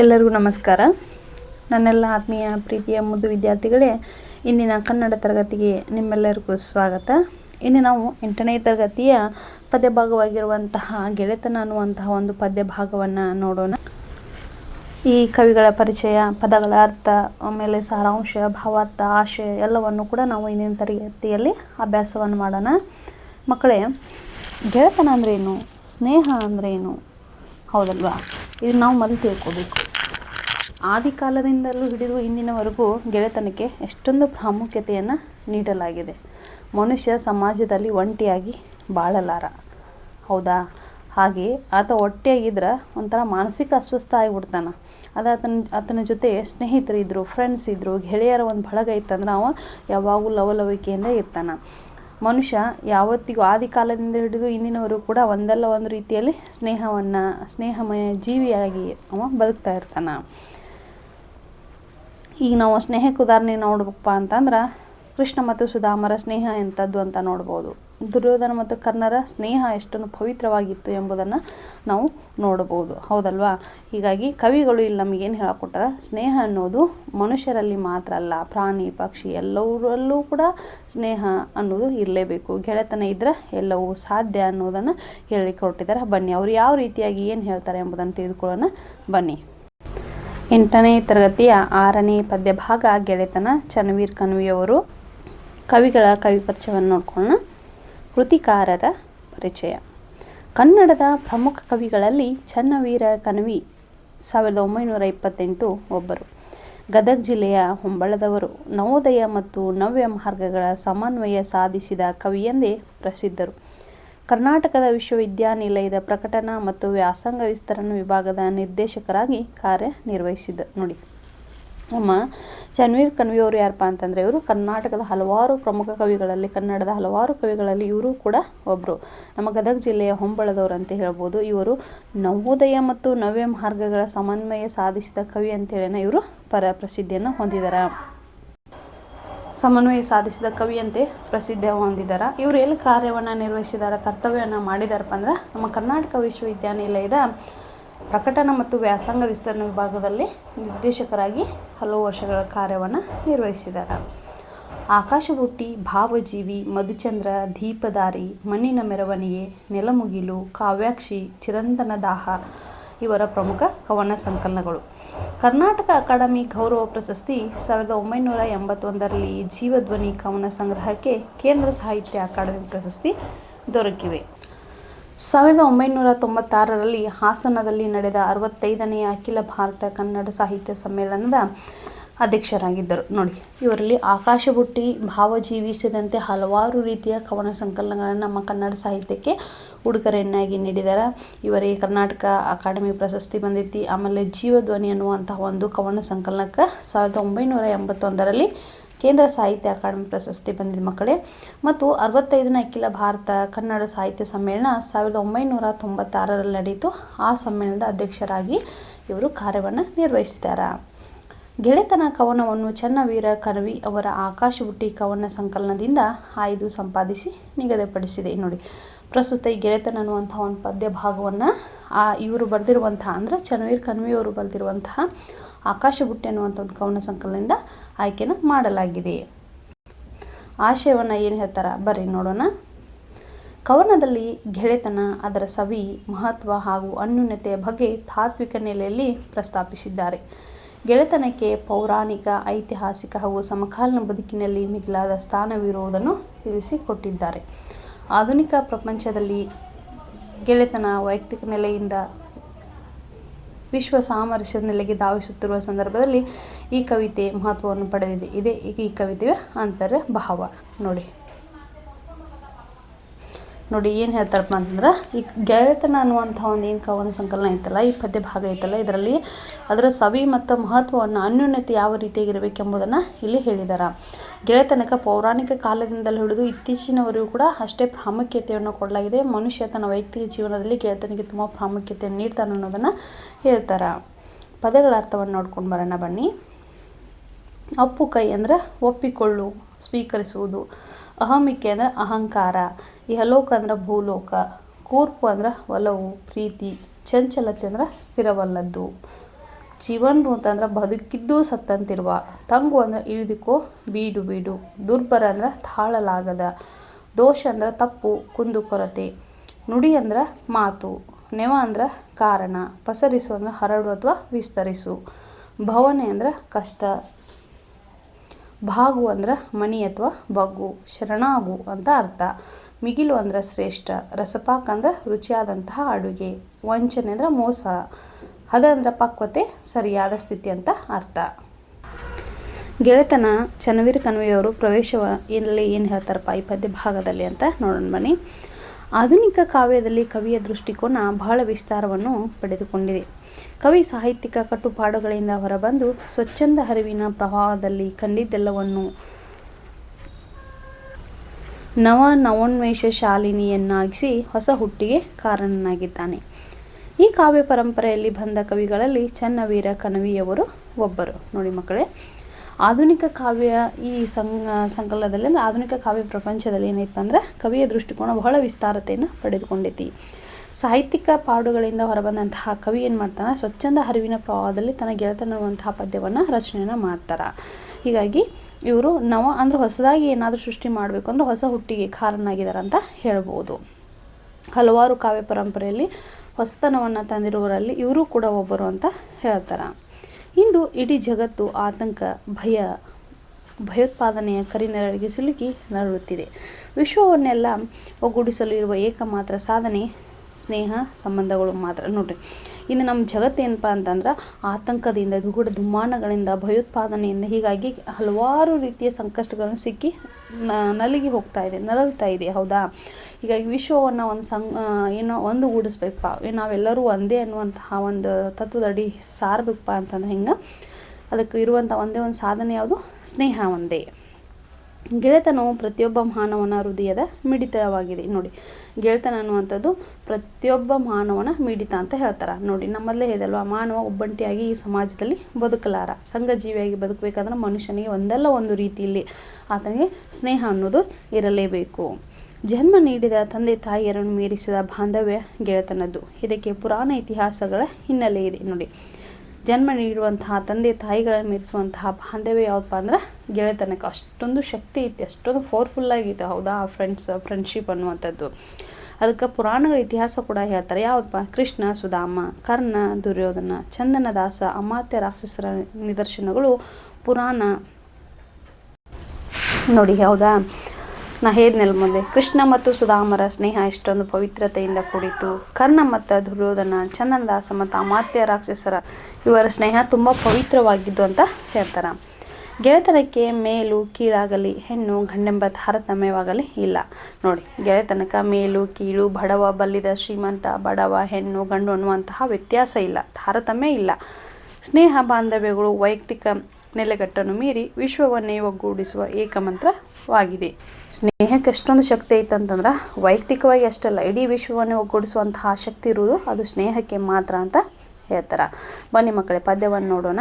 ಎಲ್ಲರಿಗೂ ನಮಸ್ಕಾರ. ನನ್ನೆಲ್ಲ ಆತ್ಮೀಯ ಪ್ರೀತಿಯ ಮುದ್ದು ವಿದ್ಯಾರ್ಥಿಗಳೇ, ಇಂದಿನ ಕನ್ನಡ ತರಗತಿಗೆ ನಿಮ್ಮೆಲ್ಲರಿಗೂ ಸ್ವಾಗತ. ಇನ್ನು ನಾವು ಎಂಟನೇ ತರಗತಿಯ ಪದ್ಯ ಭಾಗವಾಗಿರುವಂತಹ ಗೆಳೆತನ ಅನ್ನುವಂತಹ ಒಂದು ಪದ್ಯ ಭಾಗವನ್ನು ನೋಡೋಣ. ಈ ಕವಿಗಳ ಪರಿಚಯ, ಪದಗಳ ಅರ್ಥ, ಆಮೇಲೆ ಸಾರಾಂಶ, ಭಾವಾರ್ಥ ಆಶಯ ಎಲ್ಲವನ್ನು ಕೂಡ ನಾವು ಇಂದಿನ ತರಗತಿಯಲ್ಲಿ ಅಭ್ಯಾಸವನ್ನು ಮಾಡೋಣ. ಮಕ್ಕಳೇ, ಗೆಳೆತನ ಅಂದ್ರೇನು ಸ್ನೇಹ ಅಂದ್ರೇನು ಹೌದಲ್ವಾ? ಇದು ನಾವು ಮೊದಲು ತಿಳ್ಕೋಬೇಕು ಆದಿಕಾಲದಿಂದಲೂ ಹಿಡಿದು ಇಂದಿನವರೆಗೂ ಗೆಳೆತನಕ್ಕೆ ಎಷ್ಟೊಂದು ಪ್ರಾಮುಖ್ಯತೆಯನ್ನು ನೀಡಲಾಗಿದೆ. ಮನುಷ್ಯ ಸಮಾಜದಲ್ಲಿ ಒಂಟಿಯಾಗಿ ಬಾಳಲಾರ. ಹೌದಾ? ಹಾಗೆ ಆತ ಒಟ್ಟಿಯಾಗಿದ್ರೆ ಒಂಥರ ಮಾನಸಿಕ ಅಸ್ವಸ್ಥ ಆಗಿಬಿಡ್ತಾನೆ. ಅದು ಆತನ ಆತನ ಜೊತೆ ಸ್ನೇಹಿತರಿದ್ದರು ಫ್ರೆಂಡ್ಸ್ ಇದ್ದರು ಗೆಳೆಯರ ಒಂದು ಬಳಗ ಇತ್ತಂದ್ರೆ ಅವ ಯಾವಾಗಲೂ ಲವಲವಿಕೆಯಿಂದ ಇರ್ತಾನೆ. ಮನುಷ್ಯ ಯಾವತ್ತಿಗೂ ಆದಿ ಕಾಲದಿಂದ ಹಿಡಿದು ಇಂದಿನವರೆಗೂ ಕೂಡ ಒಂದಲ್ಲ ಒಂದು ರೀತಿಯಲ್ಲಿ ಸ್ನೇಹವನ್ನು, ಸ್ನೇಹಮಯ ಜೀವಿಯಾಗಿ ಅವ ಬದುಕ್ತಾ ಇರ್ತಾನೆ. ಈಗ ನಾವು ಸ್ನೇಹಕ್ಕೆ ಉದಾಹರಣೆ ನೋಡ್ಬೇಕಪ್ಪ ಅಂತಂದ್ರೆ ಕೃಷ್ಣ ಮತ್ತು ಸುಧಾಮರ ಸ್ನೇಹ ಎಂಥದ್ದು ಅಂತ ನೋಡ್ಬೋದು. ದುರ್ಯೋಧನ ಮತ್ತು ಕರ್ಣರ ಸ್ನೇಹ ಎಷ್ಟೊಂದು ಪವಿತ್ರವಾಗಿತ್ತು ಎಂಬುದನ್ನು ನಾವು ನೋಡ್ಬೋದು. ಹೌದಲ್ವಾ? ಹೀಗಾಗಿ ಕವಿಗಳು ಇಲ್ಲಿ ನಮಗೇನು ಹೇಳಿಕೊಟ್ಟಾರ, ಸ್ನೇಹ ಅನ್ನೋದು ಮನುಷ್ಯರಲ್ಲಿ ಮಾತ್ರ ಅಲ್ಲ, ಪ್ರಾಣಿ, ಪಕ್ಷಿ ಎಲ್ಲವರಲ್ಲೂ ಕೂಡ ಸ್ನೇಹ ಅನ್ನೋದು ಇರಲೇಬೇಕು. ಗೆಳೆತನ ಇದ್ದರೆ ಎಲ್ಲವೂ ಸಾಧ್ಯ ಅನ್ನೋದನ್ನು ಹೇಳಿಕೊಟ್ಟಿದ್ದಾರೆ. ಬನ್ನಿ, ಅವರು ಯಾವ ರೀತಿಯಾಗಿ ಏನು ಹೇಳ್ತಾರೆ ಎಂಬುದನ್ನು ತಿಳಿದುಕೊಳ್ಳೋಣ. ಬನ್ನಿ. ಎಂಟನೇ ತರಗತಿಯ ಆರನೇ ಪದ್ಯಭಾಗ ಗೆಳೆತನ ಚನ್ನವೀರ್ ಕನ್ವಿಯವರು. ಕವಿಗಳ ಕವಿ ಪರಿಚಯವನ್ನು ನೋಡ್ಕೊಳ್ಳೋಣ. ಕೃತಿಕಾರರ ಪರಿಚಯ. ಕನ್ನಡದ ಪ್ರಮುಖ ಕವಿಗಳಲ್ಲಿ ಚನ್ನವೀರ ಕಣವಿ ಸಾವಿರದ ಒಂಬೈನೂರ ಇಪ್ಪತ್ತೆಂಟು ಒಬ್ಬರು. ಗದಗ ಜಿಲ್ಲೆಯ ಹೊಂಬಳದವರು. ನವೋದಯ ಮತ್ತು ನವ್ಯ ಮಾರ್ಗಗಳ ಸಮನ್ವಯ ಸಾಧಿಸಿದ ಕವಿಯೆಂದೇ ಪ್ರಸಿದ್ಧರು. ಕರ್ನಾಟಕದ ವಿಶ್ವವಿದ್ಯಾನಿಲಯದ ಪ್ರಕಟಣಾ ಮತ್ತು ವ್ಯಾಸಂಗ ವಿಸ್ತರಣ ವಿಭಾಗದ ನಿರ್ದೇಶಕರಾಗಿ ಕಾರ್ಯನಿರ್ವಹಿಸಿದ, ನೋಡಿ. ನಮ್ಮ ಚನ್ವೀರ್ ಕಣ್ವಿ ಅವರು ಯಾರಪ್ಪ ಅಂತಂದರೆ, ಇವರು ಕರ್ನಾಟಕದ ಹಲವಾರು ಪ್ರಮುಖ ಕವಿಗಳಲ್ಲಿ, ಕನ್ನಡದ ಹಲವಾರು ಕವಿಗಳಲ್ಲಿ ಇವರು ಕೂಡ ಒಬ್ಬರು ನಮ್ಮ ಗದಗ ಜಿಲ್ಲೆಯ ಹೊಂಬಳದವರು ಅಂತ ಹೇಳ್ಬೋದು. ಇವರು ನವೋದಯ ಮತ್ತು ನವ್ಯ ಮಾರ್ಗಗಳ ಸಮನ್ವಯ ಸಾಧಿಸಿದ ಕವಿ ಅಂತೇಳಿನ ಇವರು ಪರ ಪ್ರಸಿದ್ಧಿಯನ್ನು ಹೊಂದಿದ್ದಾರೆ ಸಮನ್ವಯ ಸಾಧಿಸಿದ ಕವಿಯಂತೆ ಪ್ರಸಿದ್ಧ ಹೊಂದಿದ್ದಾರೆ ಇವರು ಎಲ್ಲಿ ಕಾರ್ಯವನ್ನು ನಿರ್ವಹಿಸಿದಾರ, ಕರ್ತವ್ಯವನ್ನು ಮಾಡಿದಾರಪ್ಪ ಅಂದ್ರೆ ನಮ್ಮ ಕರ್ನಾಟಕ ವಿಶ್ವವಿದ್ಯಾನಿಲಯದ ಪ್ರಕಟಣ ಮತ್ತು ವ್ಯಾಸಂಗ ವಿಸ್ತರಣೆ ವಿಭಾಗದಲ್ಲಿ ನಿರ್ದೇಶಕರಾಗಿ ಹಲವು ವರ್ಷಗಳ ಕಾರ್ಯವನ್ನು ನಿರ್ವಹಿಸಿದ್ದಾರೆ ಆಕಾಶಬುಟ್ಟಿ ಭಾವಜೀವಿ, ಮಧುಚಂದ್ರ ದೀಪದಾರಿ ಮಣ್ಣಿನ ಮೆರವಣಿಗೆ, ನೆಲಮುಗಿಲು, ಕಾವ್ಯಾಕ್ಷಿ, ಚಿರಂತನ ದಾಹ ಇವರ ಪ್ರಮುಖ ಕವನ ಸಂಕಲನಗಳು. ಕರ್ನಾಟಕ ಅಕಾಡೆಮಿ ಗೌರವ ಪ್ರಶಸ್ತಿ ಸಾವಿರದ ಒಂಬೈನೂರ ಎಂಬತ್ತೊಂದರಲ್ಲಿ ಜೀವಧ್ವನಿ ಕವನ ಸಂಗ್ರಹಕ್ಕೆ ಕೇಂದ್ರ ಸಾಹಿತ್ಯ ಅಕಾಡೆಮಿ ಪ್ರಶಸ್ತಿ ದೊರಕಿವೆ. ಸಾವಿರದ ಒಂಬೈನೂರ ತೊಂಬತ್ತಾರರಲ್ಲಿ ಹಾಸನದಲ್ಲಿ ನಡೆದ ಅರವತ್ತೈದನೆಯ ಅಖಿಲ ಭಾರತ ಕನ್ನಡ ಸಾಹಿತ್ಯ ಸಮ್ಮೇಳನದ ಅಧ್ಯಕ್ಷರಾಗಿದ್ದರು. ನೋಡಿ, ಇವರಲ್ಲಿ ಆಕಾಶಬುಟ್ಟಿ ಭಾವ ಜೀವಿಸಿದಂತೆ ಹಲವಾರು ರೀತಿಯ ಕವನ ಸಂಕಲನಗಳನ್ನು ನಮ್ಮ ಕನ್ನಡ ಸಾಹಿತ್ಯಕ್ಕೆ ಉಡುಗೊರೆಯನ್ನಾಗಿ ನೀಡಿದ್ದಾರೆ ಇವರಿಗೆ ಕರ್ನಾಟಕ ಅಕಾಡೆಮಿ ಪ್ರಶಸ್ತಿ ಬಂದೈತಿ. ಆಮೇಲೆ ಜೀವಧ್ವನಿ ಅನ್ನುವಂತಹ ಒಂದು ಕವನ ಸಂಕಲನಕ್ಕೆ ಸಾವಿರದ ಒಂಬೈನೂರ ಎಂಬತ್ತೊಂದರಲ್ಲಿ ಕೇಂದ್ರ ಸಾಹಿತ್ಯ ಅಕಾಡೆಮಿ ಪ್ರಶಸ್ತಿ ಬಂದಿದೆ ಮಕ್ಕಳೇ. ಮತ್ತು ಅರವತ್ತೈದನೇ ಅಖಿಲ ಭಾರತ ಕನ್ನಡ ಸಾಹಿತ್ಯ ಸಮ್ಮೇಳನ ಸಾವಿರದ ಒಂಬೈನೂರ ತೊಂಬತ್ತಾರರಲ್ಲಿ ನಡೆಯಿತು. ಆ ಸಮ್ಮೇಳನದ ಅಧ್ಯಕ್ಷರಾಗಿ ಇವರು ಕಾರ್ಯವನ್ನು ನಿರ್ವಹಿಸಿದ್ದಾರೆ ಗೆಳೆತನ ಕವನವನ್ನು ಚನ್ನವೀರ ಕರವಿ ಅವರ ಆಕಾಶ ಆಕಾಶಬುಟ್ಟಿ ಕವನ ಸಂಕಲನದಿಂದ ಆಯ್ದು ಸಂಪಾದಿಸಿ ನಿಗದಿಪಡಿಸಿದೆ. ನೋಡಿ, ಪ್ರಸ್ತುತ ಈ ಗೆಳೆತನ ಅನ್ನುವಂಥ ಒಂದು ಪದ್ಯ ಭಾಗವನ್ನು, ಆ ಇವರು ಬರೆದಿರುವಂತಹ ಅಂದರೆ ಚನ್ನವೀರ್ ಕಣ್ವಿ ಅವರು ಆಕಾಶ ಬುಟ್ಟಿ ಅನ್ನುವಂಥ ಒಂದು ಕವನ ಸಂಕಲನದಿಂದ ಆಯ್ಕೆನ ಮಾಡಲಾಗಿದೆ. ಆಶಯವನ್ನು ಏನು ಹೇಳ್ತಾರ? ಬರ್ರಿ ನೋಡೋಣ. ಕವನದಲ್ಲಿ ಗೆಳೆತನ, ಅದರ ಸವಿ, ಮಹತ್ವ ಹಾಗೂ ಅನ್ಯೂನ್ಯತೆಯ ಬಗ್ಗೆ ತಾತ್ವಿಕ ನೆಲೆಯಲ್ಲಿ ಪ್ರಸ್ತಾಪಿಸಿದ್ದಾರೆ. ಗೆಳೆತನಕ್ಕೆ ಪೌರಾಣಿಕ, ಐತಿಹಾಸಿಕ ಹಾಗೂ ಸಮಕಾಲೀನ ಬದುಕಿನಲ್ಲಿ ಮಿಗಿಲಾದ ಸ್ಥಾನವಿರುವುದನ್ನು ತಿಳಿಸಿಕೊಟ್ಟಿದ್ದಾರೆ. ಆಧುನಿಕ ಪ್ರಪಂಚದಲ್ಲಿ ಗೆಳೆತನ ವೈಯಕ್ತಿಕ ನೆಲೆಯಿಂದ ವಿಶ್ವ ಸಾಮರಸ್ಯದ ನೆಲೆಗೆ ಧಾವಿಸುತ್ತಿರುವ ಸಂದರ್ಭದಲ್ಲಿ ಈ ಕವಿತೆ ಮಹತ್ವವನ್ನು ಪಡೆದಿದೆ. ಇದೇ ಈ ಕವಿತೆಯ ಅಂತರ ಭಾವ ನೋಡಿ. ನೋಡಿ ಏನು ಹೇಳ್ತಾರಪ್ಪ ಅಂತಂದ್ರೆ, ಈ ಗೆಳೆತನ ಅನ್ನುವಂಥ ಒಂದು ಏನು ಕವನ ಸಂಕಲನ ಐತಲ್ಲ, ಈ ಪದ್ಯ ಭಾಗ ಐತಲ್ಲ, ಇದರಲ್ಲಿ ಅದರ ಸವಿ ಮತ್ತು ಮಹತ್ವವನ್ನು ಅನ್ಯೋನ್ಯತೆ ಯಾವ ರೀತಿಯಾಗಿರಬೇಕೆಂಬುದನ್ನು ಇಲ್ಲಿ ಹೇಳಿದ್ದಾರೆ ಗೆಳೆತನಕ್ಕೆ ಪೌರಾಣಿಕ ಕಾಲದಿಂದಲೂ ಹಿಡಿದು ಇತ್ತೀಚಿನವರೆಗೂ ಕೂಡ ಅಷ್ಟೇ ಪ್ರಾಮುಖ್ಯತೆಯನ್ನು ಕೊಡಲಾಗಿದೆ. ಮನುಷ್ಯ ತನ್ನ ವೈಯಕ್ತಿಕ ಜೀವನದಲ್ಲಿ ಗೆಳೆತನಿಗೆ ತುಂಬ ಪ್ರಾಮುಖ್ಯತೆಯನ್ನು ನೀಡ್ತಾನೆ ಅನ್ನೋದನ್ನು ಹೇಳ್ತಾರೆ. ಪದಗಳ ಅರ್ಥವನ್ನು ನೋಡ್ಕೊಂಡು ಬರೋಣ ಬನ್ನಿ. ಅಪ್ಪು ಕೈ ಅಂದರೆ ಒಪ್ಪಿಕೊಳ್ಳು, ಸ್ವೀಕರಿಸುವುದು. ಅಹಮಿಕೆ ಅಂದರೆ ಅಹಂಕಾರ. ಇಹಲೋಕ ಅಂದ್ರೆ ಭೂಲೋಕ. ಕೂರ್ಪು ಅಂದ್ರೆ ಒಲವು, ಪ್ರೀತಿ. ಚಂಚಲತೆ ಅಂದ್ರೆ ಸ್ಥಿರವಲ್ಲದ್ದು. ಜೀವನ್ರು ಅಂತಂದ್ರೆ ಬದುಕಿದ್ದು ಸತ್ತಂತಿರುವ. ತಂಗು ಅಂದ್ರೆ ಇಳಿದಿಕೋ, ಬೀಡು ಬೀಡು. ದುರ್ಬರ ಅಂದ್ರೆ ತಾಳಲಾಗದ. ದೋಷ ಅಂದ್ರೆ ತಪ್ಪು ಕುಂದುಕೊರತೆ ನುಡಿ ಅಂದ್ರೆ ಮಾತು. ನೆವ ಅಂದ್ರೆ ಕಾರಣ. ಪಸರಿಸು ಅಂದ್ರೆ ಹರಡು ಅಥವಾ ವಿಸ್ತರಿಸು. ಭವನೆ ಅಂದ್ರೆ ಕಷ್ಟ. ಭಾಗು ಅಂದ್ರೆ ಮಣಿ ಅಥವಾ ಬಗ್ಗು, ಶರಣಾಗು ಅಂತ ಅರ್ಥ. ಮಿಗಿಲು ಅಂದ್ರೆ ಶ್ರೇಷ್ಠ, ರಸಪಾಕ ಅಂದ್ರೆ ರುಚಿಯಾದಂತಹ ಅಡುಗೆ, ವಂಚನೆ ಅಂದ್ರೆ ಮೋಸ, ಹದ ಅಂದ್ರೆ ಪಕ್ವತೆ, ಸರಿಯಾದ ಸ್ಥಿತಿ ಅಂತ ಅರ್ಥ. ಗೆಳೆತನ ಚನ್ನವೀರ ಕಣ್ವೆಯವರು ಪ್ರವೇಶವ ಇಲ್ಲಿ ಏನು ಹೇಳ್ತಾರಪ್ಪ ಈ ಪದ್ಯ ಭಾಗದಲ್ಲಿ ಅಂತ ನೋಡೋಣ ಬನ್ನಿ. ಆಧುನಿಕ ಕಾವ್ಯದಲ್ಲಿ ಕವಿಯ ದೃಷ್ಟಿಕೋನ ಬಹಳ ವಿಸ್ತಾರವನ್ನು ಪಡೆದುಕೊಂಡಿದೆ. ಕವಿ ಸಾಹಿತ್ಯಿಕ ಕಟ್ಟುಪಾಡುಗಳಿಂದ ಹೊರಬಂದು ಸ್ವಚ್ಛಂದ ಹರಿವಿನ ಪ್ರವಾಹದಲ್ಲಿ ಕಂಡಿದ್ದೆಲ್ಲವನ್ನು ನವ ನವೋನ್ಮೇಷ ಶಾಲಿನಿಯನ್ನಾಗಿಸಿ ಹೊಸ ಹುಟ್ಟಿಗೆ ಕಾರಣನಾಗಿದ್ದಾನೆ. ಈ ಕಾವ್ಯ ಪರಂಪರೆಯಲ್ಲಿ ಬಂದ ಕವಿಗಳಲ್ಲಿ ಚನ್ನವೀರ ಕಣವಿಯವರು ಒಬ್ಬರು. ನೋಡಿ ಮಕ್ಕಳೇ, ಆಧುನಿಕ ಕಾವ್ಯ ಈ ಸಂಗ ಸಂಕಲನದಲ್ಲಿ ಅಂದರೆ ಆಧುನಿಕ ಕಾವ್ಯ ಪ್ರಪಂಚದಲ್ಲಿ ಏನೈತೆ ಅಂದ್ರೆ ಕವಿಯ ದೃಷ್ಟಿಕೋನ ಬಹಳ ವಿಸ್ತಾರತೆಯನ್ನು ಪಡೆದುಕೊಂಡೈತಿ. ಸಾಹಿತ್ಯಿಕ ಪಾಡುಗಳಿಂದ ಹೊರಬಂದಂತಹ ಕವಿ ಏನು ಮಾಡ್ತಾನೆ? ಸ್ವಚ್ಛಂದ ಹರಿವಿನ ಪ್ರವಾಹದಲ್ಲಿ ತನ್ನ ಗೆಳೆತನವಂತಹ ಪದ್ಯವನ್ನು ರಚನೆಯನ್ನು ಮಾಡ್ತಾರೆ. ಹೀಗಾಗಿ ಇವರು ನವ ಅಂದ್ರೆ ಹೊಸದಾಗಿ ಏನಾದರೂ ಸೃಷ್ಟಿ ಮಾಡಬೇಕು ಅಂದ್ರೆ ಹೊಸ ಹುಟ್ಟಿಗೆ ಕಾರಣನಾಗಿದ್ದಾರೆ ಅಂತ ಹೇಳ್ಬೋದು. ಹಲವಾರು ಕಾವ್ಯ ಪರಂಪರೆಯಲ್ಲಿ ಹೊಸತನವನ್ನು ತಂದಿರುವವರಲ್ಲಿ ಇವರು ಕೂಡ ಒಬ್ಬರು ಅಂತ ಹೇಳ್ತಾರೆ. ಇಂದು ಇಡೀ ಜಗತ್ತು ಆತಂಕ, ಭಯ, ಭಯೋತ್ಪಾದನೆಯ ಕರಿನೆರಳಿಗೆ ಸಿಲುಕಿ ನರಳುತ್ತಿದೆ. ವಿಶ್ವವನ್ನೆಲ್ಲ ಒಗ್ಗೂಡಿಸಲು ಇರುವ ಏಕಮಾತ್ರ ಸಾಧನೆ ಸ್ನೇಹ ಸಂಬಂಧಗಳು ಮಾತ್ರ. ನೋಡ್ರಿ, ಇನ್ನು ನಮ್ಮ ಜಗತ್ತು ಏನಪ್ಪ ಅಂತಂದ್ರೆ ಆತಂಕದಿಂದ ದುಗುಡ ದುಮ್ಮಾನಗಳಿಂದ ಭಯೋತ್ಪಾದನೆಯಿಂದ ಹೀಗಾಗಿ ಹಲವಾರು ರೀತಿಯ ಸಂಕಷ್ಟಗಳನ್ನು ಸಿಕ್ಕಿ ನಲಗಿ ಹೋಗ್ತಾ ಇದೆ ನರಳ್ತಾ ಇದೆ. ಹೌದಾ? ಹೀಗಾಗಿ ವಿಶ್ವವನ್ನು ಒಂದು ಸಂ ಏನೋ ಒಂದು ಗೂಡಿಸ್ಬೇಕಪ್ಪ. ನಾವೆಲ್ಲರೂ ಒಂದೇ ಅನ್ನುವಂತಹ ಒಂದು ತತ್ವದಡಿ ಸಾರಬೇಕಪ್ಪ ಅಂತಂದ್ರೆ ಹಿಂಗೆ? ಅದಕ್ಕೆ ಇರುವಂಥ ಒಂದೇ ಒಂದು ಸಾಧನೆ ಯಾವುದು? ಸ್ನೇಹ ಒಂದೇ. ಗೆಳೆತನವು ಪ್ರತಿಯೊಬ್ಬ ಮಾನವನ ಹೃದಯದ ಮಿಡಿತವಾಗಿದೆ. ನೋಡಿ ಗೆಳೆತನ ಅನ್ನುವಂಥದ್ದು ಪ್ರತಿಯೊಬ್ಬ ಮಾನವನ ಮಿಡಿತ ಅಂತ ಹೇಳ್ತಾರೆ. ನೋಡಿ, ನಮ್ಮಲ್ಲೇ ಇದಲ್ವ? ಮಾನವ ಒಬ್ಬಂಟಿಯಾಗಿ ಈ ಸಮಾಜದಲ್ಲಿ ಬದುಕಲಾರ. ಸಂಘ ಜೀವಿಯಾಗಿ ಬದುಕಬೇಕಾದ್ರೆ ಮನುಷ್ಯನಿಗೆ ಒಂದಲ್ಲ ಒಂದು ರೀತಿಯಲ್ಲಿ ಆತನಿಗೆ ಸ್ನೇಹ ಅನ್ನೋದು ಇರಲೇಬೇಕು. ಜನ್ಮ ನೀಡಿದ ತಂದೆ ತಾಯಿಯರನ್ನು ಮೀರಿಸಿದ ಬಾಂಧವ್ಯ ಗೆಳೆತನದ್ದು. ಇದಕ್ಕೆ ಪುರಾಣ ಇತಿಹಾಸಗಳ ಹಿನ್ನೆಲೆ ಇದೆ. ನೋಡಿ ಜನ್ಮ ನೀಡುವಂತಹ, ತಂದೆ ತಾಯಿಗಳನ್ನು ಮೀರಿಸುವಂತಹ ಬಾಂಧವ್ಯ ಯಾವ್ದಪ್ಪ ಅಂದ್ರೆ ಗೆಳೆತನಕ್ಕೆ ಅಷ್ಟೊಂದು ಶಕ್ತಿ ಐತಿ, ಅಷ್ಟೊಂದು ಫೋರ್ಫುಲ್ಲಾಗೈತೆ ಹೌದಾ? ಫ್ರೆಂಡ್ಸ್ ಫ್ರೆಂಡ್ಶಿಪ್ ಅನ್ನುವಂಥದ್ದು. ಅದಕ್ಕೆ ಪುರಾಣಗಳ ಇತಿಹಾಸ ಕೂಡ ಹೇಳ್ತಾರೆ. ಯಾವುದಪ್ಪ? ಕೃಷ್ಣ, ಸುಧಾಮ, ಕರ್ಣ, ದುರ್ಯೋಧನ, ಚಂದನದಾಸ, ಅಮಾತ್ಯ ರಾಕ್ಷಸರ ನಿದರ್ಶನಗಳು ಪುರಾಣ. ನೋಡಿ, ಹೌದಾ? ನಾ ಹೇಳಿದ್ನೆಲ್ಲ ಮುಂದೆ. ಕೃಷ್ಣ ಮತ್ತು ಸುಧಾಮರ ಸ್ನೇಹ ಎಷ್ಟೊಂದು ಪವಿತ್ರತೆಯಿಂದ ಕೂಡಿತು ಕರ್ಣ ಮತ್ತು ದುರ್ಯೋಧನ, ಚಂದನದಾಸ ಮತ್ತು ಅಮಾತ್ಯ ರಾಕ್ಷಸರ ಇವರ ಸ್ನೇಹ ತುಂಬ ಪವಿತ್ರವಾಗಿದ್ದು ಅಂತ ಹೇಳ್ತಾರೆ. ಗೆಳೆತನಕ್ಕೆ ಮೇಲು ಕೀಳಾಗಲಿ, ಹೆಣ್ಣು ಗಂಡೆಂಬ ತಾರತಮ್ಯವಾಗಲಿ ಇಲ್ಲ. ನೋಡಿ, ಗೆಳೆತನಕ ಮೇಲು, ಕೀಳು, ಬಡವ, ಬಲ್ಲಿದ, ಶ್ರೀಮಂತ, ಬಡವ, ಹೆಣ್ಣು, ಗಂಡು ಅನ್ನುವಂತಹ ವ್ಯತ್ಯಾಸ ಇಲ್ಲ. ತಾರತಮ್ಯ ಇಲ್ಲ. ಸ್ನೇಹ ಬಾಂಧವ್ಯಗಳು, ವೈಯಕ್ತಿಕ ನೆಲೆಗಟ್ಟನ್ನು ಮೀರಿ ವಿಶ್ವವನ್ನೇ ಒಗ್ಗೂಡಿಸುವ ಏಕಮಂತ್ರವಾಗಿದೆ ಸ್ನೇಹಕ್ಕೆ ಎಷ್ಟೊಂದು ಶಕ್ತಿ ಐತಂತಂದ್ರೆ ವೈಯಕ್ತಿಕವಾಗಿ ಅಷ್ಟಲ್ಲ, ಇಡೀ ವಿಶ್ವವನ್ನೇ ಒಗ್ಗೂಡಿಸುವಂತಹ ಶಕ್ತಿ ಇರುವುದು ಅದು ಸ್ನೇಹಕ್ಕೆ ಮಾತ್ರ ಅಂತ ಹೇಳ್ತಾರೆ. ಬನ್ನಿ ಮಕ್ಕಳೇ, ಪದ್ಯವನ್ನು ನೋಡೋಣ.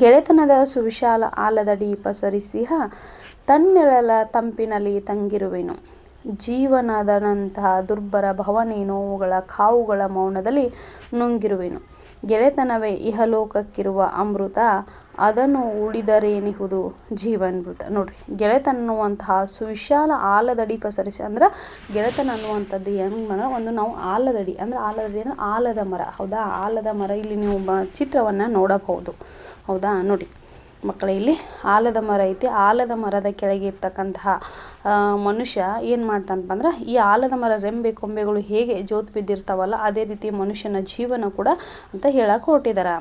ಗೆಳೆತನದ ಸುವಿಶಾಲ ಆಲದಡಿ ಪಸರಿಸಿಹ ತನ್ನೆಳಲ ತಂಪಿನಲ್ಲಿ ತಂಗಿರುವೆನು. ಜೀವನದನಂತಹ ದುರ್ಬರ ಭವನಿ ನೋವುಗಳ ಕಾವುಗಳ ಮೌನದಲ್ಲಿ ನುಂಗಿರುವೆನು. ಗೆಳೆತನವೇ, ಇಹಲೋಕಕ್ಕಿರುವ ಅಮೃತ, ಅದನ್ನು ಉಳಿದರೇನಿಹುದು? ಜೀವನ್ಮೃತ ನೋಡ್ರಿ ಗೆಳೆತನ ಅನ್ನುವಂತಹ ಸುವಿಶಾಲ ಆಲದಡಿ ಪಸರಿಸಿ, ಅಂದ್ರೆ ಗೆಳೆತನ ಅನ್ನುವಂಥದ್ದು ಹೆಂಗಂದ್ರೆ, ಒಂದು ನಾವು ಆಲದಡಿ, ಅಂದ್ರೆ ಆಲದಡಿ ಅಂದ್ರೆ ಆಲದ ಮರ. ಹೌದಾ? ಆಲದ ಮರ, ಇಲ್ಲಿ ನೀವು ಬ ಚಿತ್ರವನ್ನು ನೋಡಬಹುದು. ಹೌದಾ? ನೋಡಿ ಮಕ್ಕಳ, ಇಲ್ಲಿ ಆಲದ ಮರ ಐತಿ. ಆಲದ ಮರದ ಕೆಳಗೆ ಇರ್ತಕ್ಕಂತಹ ಮನುಷ್ಯ ಏನು ಮಾಡ್ತಾನಪ್ಪ ಅಂದ್ರೆ ಈ ಆಲದ ಮರ ರೆಂಬೆ ಕೊಂಬೆಗಳು ಹೇಗೆ ಜೋತು ಬಿದ್ದಿರ್ತಾವಲ್ಲ, ಅದೇ ರೀತಿ ಮನುಷ್ಯನ ಜೀವನ ಕೂಡ ಅಂತ ಹೇಳಕ್ಕೆ ಹೊರಟಿದ್ದಾರೆ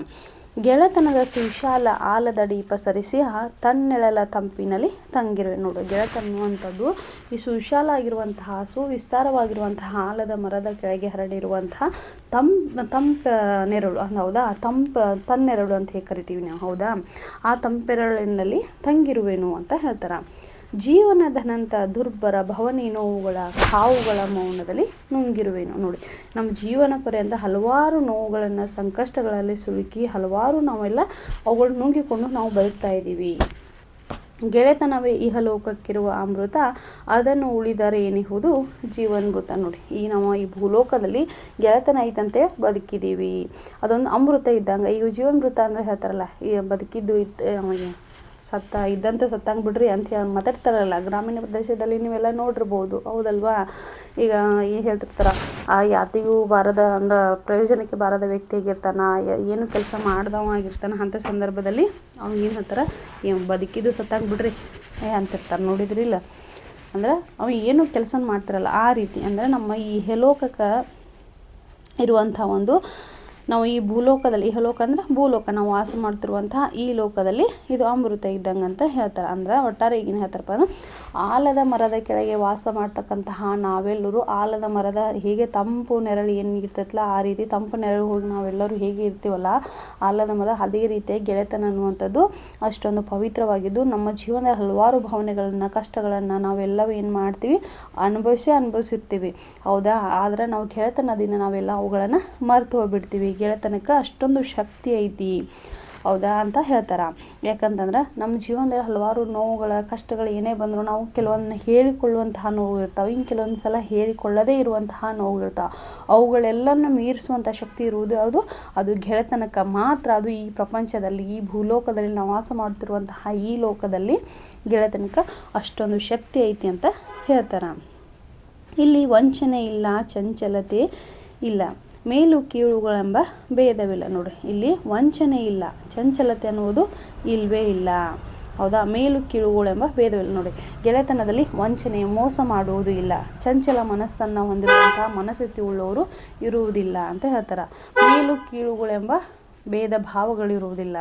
ಗೆಳೆತನದ ಸುವಿಶಾಲ ಆಲದಡಿ ಪಸರಿಸಿ ತನ್ನೆಳಲ ತಂಪಿನಲ್ಲಿ ತಂಗಿರುವೆ ನೋಡು ಗೆಳೆತನ್ನುವಂಥದ್ದು ಈ ಸುವಿಶಾಲ ಆಗಿರುವಂತಹ, ಸುವಿಸ್ತಾರವಾಗಿರುವಂತಹ ಆಲದ ಮರದ ಕೆಳಗೆ ಹರಡಿರುವಂತಹ ತಂ ತಂಪ ನೆರಳು, ಹೌದಾ? ತಂಪ, ತನ್ನೆರಳು ಅಂತ ಹೇಗೆ ಕರಿತೀವಿ ನಾವು, ಹೌದಾ? ಆ ತಂಪೆರಳಿನಲ್ಲಿ ತಂಗಿರುವೆನು ಅಂತ ಹೇಳ್ತಾರೆ. ಜೀವನದನಂತ ದುರ್ಬರ ಭವನಿ ನೋವುಗಳ ಕಾವುಗಳ ಮೌನದಲ್ಲಿ ನುಂಗಿರುವೆನು. ನೋಡಿ, ನಮ್ಮ ಜೀವನ ಪರ್ಯಂತ ಹಲವಾರು ನೋವುಗಳನ್ನು, ಸಂಕಷ್ಟಗಳಲ್ಲಿ ಸುಲುಕಿ ಹಲವಾರು ನಾವೆಲ್ಲ ಅವುಗಳು ನುಂಗಿಕೊಂಡು ನಾವು ಬದುಕ್ತಾ ಇದ್ದೀವಿ. ಗೆಳೆತನವೇ, ಇಹಲೋಕಕ್ಕಿರುವ ಅಮೃತ, ಅದನ್ನು ಉಳಿದರೆ ಏನಿಹುದು ಜೀವನ್ಮೃತ. ನೋಡಿ, ಈ ನಾವು ಈ ಭೂಲೋಕದಲ್ಲಿ ಗೆಳೆತನ ಐತಂತೆ ಬದುಕಿದ್ದೀವಿ. ಅದೊಂದು ಅಮೃತ ಇದ್ದಂಗೆ. ಈಗ ಜೀವನ್ಮೃತ ಅಂದರೆ ಹೇಳ್ತಾರಲ್ಲ, ಈ ಬದುಕಿದ್ದು ಇತ್ತು ಸತ್ತ ಇದ್ದಂತೆ ಸತ್ತಂಗೆ ಬಿಡ್ರಿ ಅಂತ ಹೇಳಿ ಮಾತಾಡ್ತಾರಲ್ಲ, ಗ್ರಾಮೀಣ ಪ್ರದೇಶದಲ್ಲಿ ನೀವೆಲ್ಲ ನೋಡಿರ್ಬೋದು. ಹೌದಲ್ವಾ? ಈಗ ಏನು ಹೇಳ್ತಿರ್ತಾರ, ಆ ಯಾತಿಗೂ ಬಾರದ ಅಂದ್ರೆ ಪ್ರಯೋಜನಕ್ಕೆ ಬಾರದ ವ್ಯಕ್ತಿ ಆಗಿರ್ತಾನ ಏನು ಕೆಲಸ ಮಾಡ್ದವ ಆಗಿರ್ತಾನ ಅಂಥ ಸಂದರ್ಭದಲ್ಲಿ ಅವ್ನು ಏನು ಹೇಳ್ತಾರೆ ಏನು ಬದುಕಿದ್ದು ಸತ್ತಂಗೆ ಬಿಡ್ರಿ ಏ, ಅಂತಿರ್ತಾರೆ. ನೋಡಿದ್ರಿಲ್ಲ ಅಂದ್ರೆ ಅವ ಏನು ಕೆಲಸ ಮಾಡ್ತಾರಲ್ಲ, ಆ ರೀತಿ. ಅಂದ್ರೆ ನಮ್ಮ ಈ ಹೆಲೋಕಕ್ಕೆ ಇರುವಂಥ ಒಂದು ನಾವು ಈ ಭೂಲೋಕದಲ್ಲಿ, ಇಹಲೋಕ ಅಂದ್ರೆ ಭೂಲೋಕ, ನಾವು ವಾಸ ಮಾಡ್ತಿರುವಂತಹ ಈ ಲೋಕದಲ್ಲಿ ಇದು ಅಮೃತ ಇದ್ದಂಗೆ ಅಂತ ಹೇಳ್ತಾರೆ. ಅಂದ್ರೆ ಒಟ್ಟಾರೆ ಈಗಿನ ಹೇಳ್ತಾರಪ್ಪ ಅಂದ್ರೆ ಆಲದ ಮರದ ಕೆಳಗೆ ವಾಸ ಮಾಡ್ತಕ್ಕಂತಹ ನಾವೆಲ್ಲರೂ ಆಲದ ಮರದ ಹೇಗೆ ತಂಪು ನೆರಳು ಏನು ಇರ್ತೈತಲ್ಲ ಆ ರೀತಿ ತಂಪು ನೆರಳು ನಾವೆಲ್ಲರೂ ಹೇಗೆ ಇರ್ತೀವಲ್ಲ, ಆಲದ ಮರ ಅದೇ ರೀತಿಯಾಗಿ ಗೆಳೆತನ ಅನ್ನುವಂಥದ್ದು ಅಷ್ಟೊಂದು ಪವಿತ್ರವಾಗಿದ್ದು, ನಮ್ಮ ಜೀವನದ ಹಲವಾರು ಭಾವನೆಗಳನ್ನು, ಕಷ್ಟಗಳನ್ನು ನಾವೆಲ್ಲವೂ ಏನು ಮಾಡ್ತೀವಿ, ಅನುಭವಿಸಿ ಅನುಭವಿಸುತ್ತೀವಿ. ಹೌದಾ? ಆದರೆ ನಾವು ಗೆಳೆತನದಿಂದ ನಾವೆಲ್ಲ ಅವುಗಳನ್ನು ಮರೆತು ಹೋಗ್ಬಿಡ್ತೀವಿ. ಗೆಳೆತನಕ್ಕೆ ಅಷ್ಟೊಂದು ಶಕ್ತಿ ಐತಿ. ಹೌದಾ ಅಂತ ಹೇಳ್ತಾರೆ. ಯಾಕಂತಂದ್ರೆ ನಮ್ಮ ಜೀವನದಲ್ಲಿ ಹಲವಾರು ನೋವುಗಳ, ಕಷ್ಟಗಳು ಏನೇ ಬಂದರೂ ನಾವು ಕೆಲವೊಂದನ್ನ ಹೇಳಿಕೊಳ್ಳುವಂತಹ ನೋವು ಇರ್ತಾವೆ. ಇನ್ನು ಕೆಲವೊಂದು ಸಲ ಹೇಳಿಕೊಳ್ಳದೇ ಇರುವಂತಹ ನೋವು ಇರ್ತಾವೆ. ಅವುಗಳೆಲ್ಲನ್ನು ಮೀರಿಸುವಂಥ ಶಕ್ತಿ ಇರುವುದು ಅದು ಅದು ಗೆಳೆತನಕ್ಕೆ ಮಾತ್ರ. ಅದು ಈ ಪ್ರಪಂಚದಲ್ಲಿ, ಈ ಭೂಲೋಕದಲ್ಲಿ ನಾವು ವಾಸ ಮಾಡ್ತಿರುವಂತಹ ಈ ಲೋಕದಲ್ಲಿ ಗೆಳೆತನಕ್ಕೆ ಅಷ್ಟೊಂದು ಶಕ್ತಿ ಐತಿ ಅಂತ ಹೇಳ್ತಾರೆ. ಇಲ್ಲಿ ವಂಚನೆ ಇಲ್ಲ, ಚಂಚಲತೆ ಇಲ್ಲ. ಮೇಲು ಕೀಳುಗಳೆಂಬ ಭೇದವಿಲ್ಲ ನೋಡಿ. ಇಲ್ಲಿ ವಂಚನೆ ಇಲ್ಲ, ಚಂಚಲತೆ ಅನ್ನುವುದು ಇಲ್ವೇ ಇಲ್ಲ. ಹೌದಾ? ಮೇಲು ಕೀಳುಗಳೆಂಬ ಭೇದವಿಲ್ಲ ನೋಡಿ. ಗೆಳೆತನದಲ್ಲಿ ವಂಚನೆ, ಮೋಸ ಮಾಡುವುದು ಇಲ್ಲ. ಚಂಚಲ ಮನಸ್ಸನ್ನು ಹೊಂದಿರುವಂತಹ ಮನಸ್ಥಿತಿ ಉಳ್ಳವರು ಇರುವುದಿಲ್ಲ ಅಂತ ಹೇಳ್ತಾರೆ. ಮೇಲು ಕೀಳುಗಳೆಂಬ ಭೇದ ಭಾವಗಳಿರುವುದಿಲ್ಲ.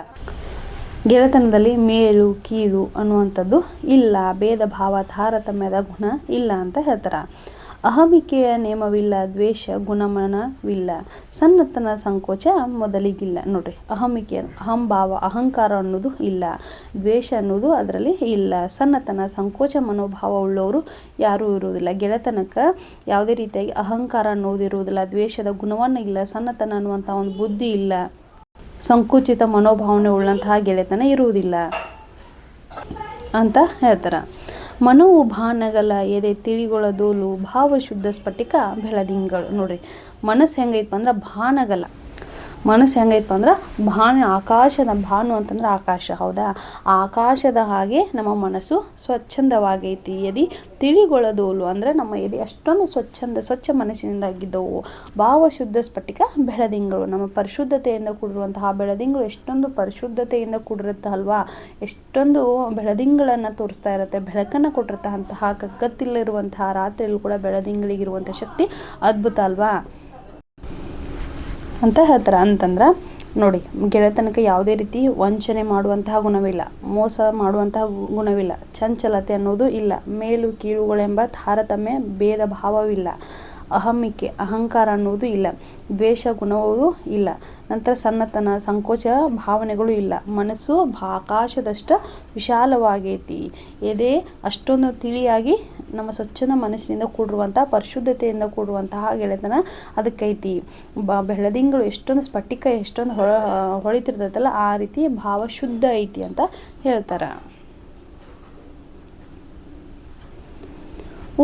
ಗೆಳೆತನದಲ್ಲಿ ಮೇಲು ಕೀಳು ಅನ್ನುವಂಥದ್ದು ಇಲ್ಲ. ಭೇದ ಭಾವ ತಾರತಮ್ಯದ ಗುಣ ಇಲ್ಲ ಅಂತ ಹೇಳ್ತಾರೆ. ಅಹಮಿಕೆಯ ನಿಯಮವಿಲ್ಲ ದ್ವೇಷ, ಗುಣಮನವಿಲ್ಲ ಸನ್ನತನ ಸಂಕೋಚ ಮೊದಲಿಗಿಲ್ಲ. ನೋಡ್ರಿ, ಅಹಮಿಕೆ, ಅಹಂಭಾವ, ಅಹಂಕಾರ ಅನ್ನೋದು ಇಲ್ಲ. ದ್ವೇಷ ಅನ್ನೋದು ಅದರಲ್ಲಿ ಇಲ್ಲ. ಸನ್ನತನ ಸಂಕೋಚ ಮನೋಭಾವ ಉಳ್ಳವರು ಯಾರೂ ಇರುವುದಿಲ್ಲ. ಗೆಳೆತನಕ್ಕೆ ಯಾವುದೇ ರೀತಿಯಾಗಿ ಅಹಂಕಾರ ಅನ್ನೋದು ಇರುವುದಿಲ್ಲ, ದ್ವೇಷದ ಗುಣವನ್ನು ಇಲ್ಲ ಸನ್ನತನ ಅನ್ನುವಂಥ ಒಂದು ಬುದ್ಧಿ ಇಲ್ಲ. ಸಂಕುಚಿತ ಮನೋಭಾವನೆ ಉಳ್ಳಂತಹ ಗೆಳೆತನ ಇರುವುದಿಲ್ಲ ಅಂತ ಹೇಳ್ತಾರೆ. ಮನೋವು ಭಾನಗಲ ಎದೆ ತಿಳಿಗೊಳದೋಲು ಭಾವಶುದ್ಧ ಸ್ಫಟಿಕ ಬೆಳದಿಂಗಳು. ನೋಡ್ರಿ ಮನಸ್ಸು ಹೆಂಗೈತಪ್ಪ ಅಂದ್ರೆ ಭಾನಗಲ ಮನಸ್ಸು ಹೆಂಗೈತಪ್ಪ ಅಂದ್ರೆ ಭಾನು ಆಕಾಶದ ಭಾನು ಅಂತಂದ್ರೆ ಆಕಾಶ, ಹೌದಾ? ಆಕಾಶದ ಹಾಗೆ ನಮ್ಮ ಮನಸ್ಸು ಸ್ವಚ್ಛಂದವಾಗೈತಿ. ಎದಿ ತಿಳಿಗೊಳ್ಳದೋಲು ಅಂದ್ರೆ ನಮ್ಮ ಎದೆ ಅಷ್ಟೊಂದು ಸ್ವಚ್ಛಂದ, ಸ್ವಚ್ಛ ಮನಸ್ಸಿನಿಂದ ಆಗಿದ್ದವು. ಭಾವಶುದ್ಧ ಸ್ಫಟಿಕ ಬೆಳದಿಂಗಳು. ನಮ್ಮ ಪರಿಶುದ್ಧತೆಯಿಂದ ಕೂಡಿರುವಂತಹ ಬೆಳದಿಂಗಳು ಎಷ್ಟೊಂದು ಪರಿಶುದ್ಧತೆಯಿಂದ ಕೂಡಿರುತ್ತೆ ಅಲ್ವಾ? ಎಷ್ಟೊಂದು ಬೆಳದಿಂಗಳನ್ನು ತೋರಿಸ್ತಾ ಇರುತ್ತೆ. ಬೆಳಕನ್ನು ಕೊಟ್ಟಿರ್ತಂತಹ ಕಗ್ಗತ್ತಿಲ್ಲಿರುವಂತಹ ರಾತ್ರಿಯಲ್ಲೂ ಕೂಡ ಬೆಳದಿಂಗಳಿಗಿರುವಂಥ ಶಕ್ತಿ ಅದ್ಭುತ ಅಲ್ವಾ? ಅಂತ ಹೇಳ್ತಾರೆ. ಅಂತಂದ್ರೆ ನೋಡಿ ಗೆಳೆತನಕ್ಕೆ ಯಾವುದೇ ರೀತಿ ವಂಚನೆ ಮಾಡುವಂತಹ ಗುಣವಿಲ್ಲ, ಮೋಸ ಮಾಡುವಂತಹ ಗುಣವಿಲ್ಲ, ಚಂಚಲತೆ ಅನ್ನೋದು ಇಲ್ಲ, ಮೇಲು ಕೀಳುಗಳೆಂಬ ತಾರತಮ್ಯ, ಭೇದ ಭಾವವಿಲ್ಲ, ಅಹಮಿಕೆ, ಅಹಂಕಾರ ಅನ್ನೋದು ಇಲ್ಲ, ದ್ವೇಷ ಗುಣವೂ ಇಲ್ಲ, ನಂತರ ಸನ್ನತನ, ಸಂಕೋಚ ಭಾವನೆಗಳು ಇಲ್ಲ, ಮನಸ್ಸು ಆಕಾಶದಷ್ಟು ವಿಶಾಲವಾಗೈತಿ, ಎದೆ ಅಷ್ಟೊಂದು ತಿಳಿಯಾಗಿ ನಮ್ಮ ಸ್ವಚ್ಛನ ಮನಸ್ಸಿನಿಂದ ಕೂಡಿರುವಂಥ ಪರಿಶುದ್ಧತೆಯಿಂದ ಕೂಡಿರುವಂತಹ ಗೆಳೆತನ ಅದಕ್ಕೈತಿ ಬ ಬೆಳದಿಂಗಳು ಎಷ್ಟೊಂದು ಸ್ಫಟಿಕ, ಎಷ್ಟೊಂದು ಹೊಳ, ಹೊಳಿತಿರ್ತೈತಲ್ಲ, ಆ ರೀತಿ ಭಾವ ಶುದ್ಧ ಐತಿ ಅಂತ ಹೇಳ್ತಾರೆ.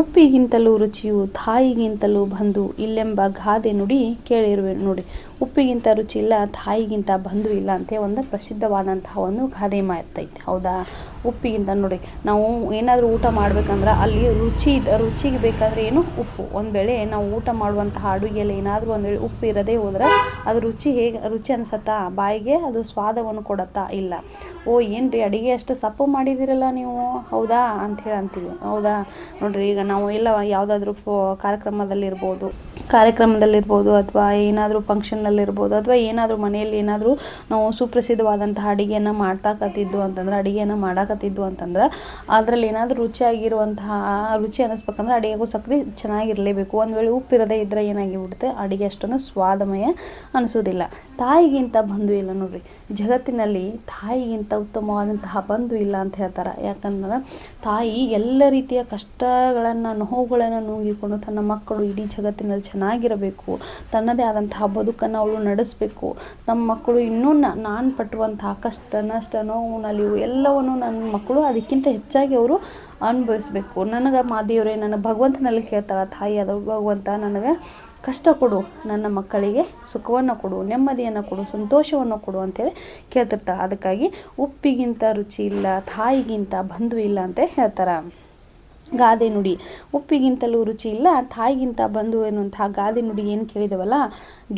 ಉಪ್ಪಿಗಿಂತಲೂ ರುಚಿಯು, ತಾಯಿಗಿಂತಲೂ ಬಂದು ಇಲ್ಲೆಂಬ ಗಾದೆ ನುಡಿ ಕೇಳಿರುವೆ, ನೋಡಿ. ಉಪ್ಪಿಗಿಂತ ರುಚಿ ಇಲ್ಲ ತಾಯಿಗಿಂತ ಬಂಧು ಇಲ್ಲ ಅಂತ ಒಂದು ಪ್ರಸಿದ್ಧವಾದಂತಹ ಒಂದು ಗಾದೆ ಮಾತೈತಿ ಹೌದಾ? ಉಪ್ಪಿಗಿಂತ ನೋಡಿ, ನಾವು ಏನಾದರೂ ಊಟ ಮಾಡ್ಬೇಕಂದ್ರೆ ಅಲ್ಲಿ ರುಚಿ ರುಚಿಗೆ ಬೇಕಾದ್ರೆ ಏನು ಉಪ್ಪು. ಒಂದು ವೇಳೆ ನಾವು ಊಟ ಮಾಡುವಂತಹ ಅಡುಗೆಯಲ್ಲಿ ಏನಾದರೂ ಒಂದು ವೇಳೆ ಉಪ್ಪು ಇರದೇ ಹೋದ್ರೆ ಅದು ರುಚಿ ಹೇಗೆ, ರುಚಿ ಅನ್ಸತ್ತಾ? ಬಾಯಿಗೆ ಅದು ಸ್ವಾದವನ್ನು ಕೊಡತ್ತಾ? ಇಲ್ಲ. ಓ ಏನು ರೀ ಅಡುಗೆ ಅಷ್ಟು ಸಪ್ಪು ಮಾಡಿದಿರಲ್ಲ ನೀವು? ಹೌದಾ? ಅಂಥೇಳಿ ಅಂತೀವಿ. ಹೌದಾ? ನೋಡಿರಿ, ಈಗ ನಾವು ಎಲ್ಲ ಯಾವುದಾದ್ರೂ ಕಾರ್ಯಕ್ರಮದಲ್ಲಿರ್ಬೋದು. ಕಾರ್ಯಕ್ರಮದಲ್ಲಿರ್ಬೋದು ಅಥವಾ ಏನಾದರೂ ಫಂಕ್ಷನ್ನಲ್ಲಿರ್ಬೋದು ಅಥವಾ ಏನಾದರೂ ಮನೆಯಲ್ಲಿ ಏನಾದರೂ ನಾವು ಸುಪ್ರಸಿದ್ಧವಾದಂತಹ ಅಡುಗೆಯನ್ನು ಮಾಡ್ತಾಕತ್ತಿದ್ದು ಅಂತಂದ್ರೆ, ಅಡುಗೆಯನ್ನು ಮಾಡಾಕತ್ತಿದ್ದು ಅಂತಂದ್ರೆ ಅದರಲ್ಲಿ ಏನಾದರೂ ರುಚಿಯಾಗಿರುವಂತಹ, ರುಚಿ ಅನ್ನಿಸ್ಬೇಕಂದ್ರೆ ಅಡುಗೆಗೂ ಸಕ್ರೆ ಚೆನ್ನಾಗಿರಲೇಬೇಕು. ಒಂದು ವೇಳೆ ಉಪ್ಪಿರದೇ ಇದ್ದರೆ ಏನಾಗಿಬಿಡುತ್ತೆ? ಅಡುಗೆ ಅಷ್ಟೊಂದು ಸ್ವಾದಮಯ ಅನಿಸೋದಿಲ್ಲ. ತಾಯಿಗಿಂತ ಬಂಧು ಇಲ್ಲ ನೋಡ್ರಿ. ಜಗತ್ತಿನಲ್ಲಿ ತಾಯಿಗಿಂತ ಉತ್ತಮವಾದಂತಹ ಬಂಧು ಇಲ್ಲ ಅಂತ ಹೇಳ್ತಾರೆ. ಯಾಕಂದ್ರೆ ತಾಯಿ ಎಲ್ಲ ರೀತಿಯ ಕಷ್ಟಗಳನ್ನು, ನೋವುಗಳನ್ನು ನುಂಗಿಕೊಂಡು ತನ್ನ ಮಕ್ಕಳು ಇಡೀ ಜಗತ್ತಿನಲ್ಲಿ ಚೆನ್ನಾಗಿರಬೇಕು. ತನ್ನದೇ ಆದಂತಹ ಬದುಕನ್ನು ಅವಳು ನಡೆಸಬೇಕು. ನಮ್ಮ ಮಕ್ಕಳು ಇನ್ನೂ ನಾನು ಪಟ್ಟಿರುವಂತಹ ಕಷ್ಟ, ನಷ್ಟ, ನೋವು, ನಲಿವು ಎಲ್ಲವನ್ನು ನನ್ನ ಮಕ್ಕಳು ಅದಕ್ಕಿಂತ ಹೆಚ್ಚಾಗಿ ಅವರು ಅನುಭವಿಸಬೇಕು. ನನಗೆ ಮಾದೇವರೇ ನನ್ನ ಭಗವಂತನಲ್ಲಿ ಕೇಳ್ತಾರೆ ತಾಯಿ ಅದು ಭಗವಂತ, ನನಗೆ ಕಷ್ಟ ಕೊಡು ನನ್ನ ಮಕ್ಕಳಿಗೆ ಸುಖವನ್ನು ಕೊಡು, ನೆಮ್ಮದಿಯನ್ನು ಕೊಡು, ಸಂತೋಷವನ್ನು ಕೊಡು ಅಂತೇಳಿ ಕೇಳ್ತಿರ್ತಾರೆ. ಅದಕ್ಕಾಗಿ ಉಪ್ಪಿಗಿಂತ ರುಚಿ ಇಲ್ಲ ತಾಯಿಗಿಂತ ಬಂಧು ಇಲ್ಲ ಅಂತ ಹೇಳ್ತಾರೆ? ಗಾದೆ ನುಡಿ, ಉಪ್ಪಿಗಿಂತಲೂ ರುಚಿ ಇಲ್ಲ ತಾಯಿಗಿಂತ ಬಂಧು ಎನ್ನುವಂತಹ ಗಾದೆ ನುಡಿ ಏನು ಕೇಳಿದವಲ್ಲ?